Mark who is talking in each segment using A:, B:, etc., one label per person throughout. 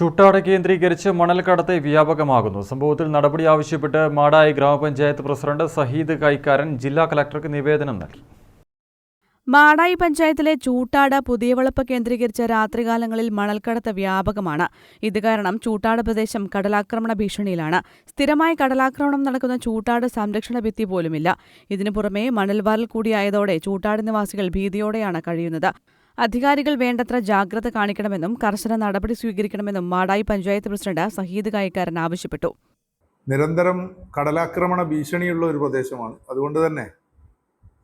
A: ചൂട്ടാട് കേന്ദ്രീകരിച്ച് മണൽക്കടത്ത് വ്യാപകമാകുന്നു. സംഭവത്തിൽ നടപടി ആവശ്യപ്പെട്ട് മാടായി ഗ്രാമപഞ്ചായത്ത് പ്രസിഡന്റ് സഹീദ് കൈക്കാരൻ ജില്ലാ കലക്ടർക്ക് നിവേദനം നൽകി.
B: മാടായി പഞ്ചായത്തിലെ ചൂട്ടാട് പുതിയവളപ്പ് കേന്ദ്രീകരിച്ച രാത്രികാലങ്ങളിൽ മണൽക്കടത്ത് വ്യാപകമാണ്. ഇത് കാരണം ചൂട്ടാട് പ്രദേശം കടലാക്രമണ ഭീഷണിയിലാണ്. സ്ഥിരമായി കടലാക്രമണം നടക്കുന്ന ചൂട്ടാട് സംരക്ഷണ ഭിത്തി പോലുമില്ല. ഇതിനു പുറമെ മണൽവാരൽ കൂടിയായതോടെ ചൂട്ടാട് നിവാസികൾ ഭീതിയോടെയാണ് കഴിയുന്നത്. അധികാരികൾ വേണ്ടത്ര ജാഗ്രത കാണിക്കണമെന്നും കർശന നടപടി സ്വീകരിക്കണമെന്നും മാടായി പഞ്ചായത്ത് പ്രസിഡന്റ് സഹീദ് കായക്കാരൻ ആവശ്യപ്പെട്ടു.
C: നിരന്തരം കടലാക്രമണ ഭീഷണിയുള്ള ഒരു പ്രദേശമാണ്. അതുകൊണ്ട് തന്നെ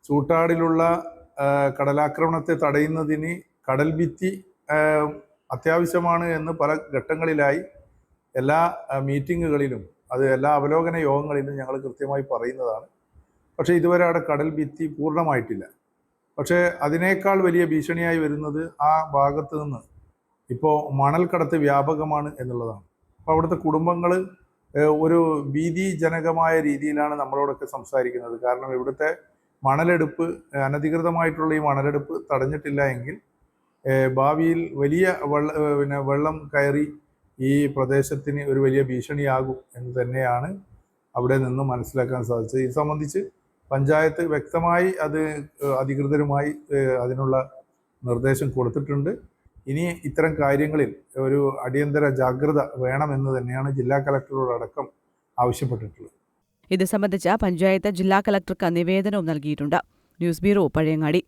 C: ചൂട്ടാടിലുള്ള കടലാക്രമണത്തെ തടയുന്നതിന് കടൽ ഭിത്തി അത്യാവശ്യമാണ് എന്ന് പല ഘട്ടങ്ങളിലായി എല്ലാ മീറ്റിങ്ങുകളിലും അത് എല്ലാ അവലോകന യോഗങ്ങളിലും ഞങ്ങൾ കൃത്യമായി പറയുന്നതാണ്. പക്ഷേ ഇതുവരെ അവിടെ കടൽ ഭിത്തി പൂർണമായിട്ടില്ല. പക്ഷേ അതിനേക്കാൾ വലിയ ഭീഷണിയായി വരുന്നത് ആ ഭാഗത്ത് നിന്ന്. ഇപ്പോൾ മണൽക്കടത്ത് വ്യാപകമാണ് എന്നുള്ളതാണ്. അപ്പോൾ അവിടുത്തെ കുടുംബങ്ങൾ ഒരു ഭീതിജനകമായ രീതിയിലാണ് നമ്മളോടൊക്കെ സംസാരിക്കുന്നത്. കാരണം ഇവിടുത്തെ മണലെടുപ്പ് അനധികൃതമായിട്ടുള്ള ഈ മണലെടുപ്പ് തടഞ്ഞിട്ടില്ല എങ്കിൽ ഭാവിയിൽ വലിയ വെള്ള പിന്നെ വെള്ളം കയറി ഈ പ്രദേശത്തിന് ഒരു വലിയ ഭീഷണിയാകും എന്ന് തന്നെയാണ് അവിടെ നിന്ന് മനസ്സിലാക്കാൻ സാധിച്ചത്. ഇത് സംബന്ധിച്ച് പഞ്ചായത്ത് വ്യക്തമായി അത് അധികൃതരുമായി അതിനുള്ള നിർദ്ദേശം കൊടുത്തിട്ടുണ്ട്. ഇനി ഇത്തരം കാര്യങ്ങളിൽ ഒരു അടിയന്തര ജാഗ്രത വേണമെന്ന് തന്നെയാണ് ജില്ലാ കലക്ടറോടക്കം ആവശ്യപ്പെട്ടിട്ടുള്ളത്.
B: ഇത് സംബന്ധിച്ച് പഞ്ചായത്ത് ജില്ലാ കലക്ടർക്ക് നിവേദനവും നൽകിയിട്ടുണ്ട്. News bureau Pazhayangadi.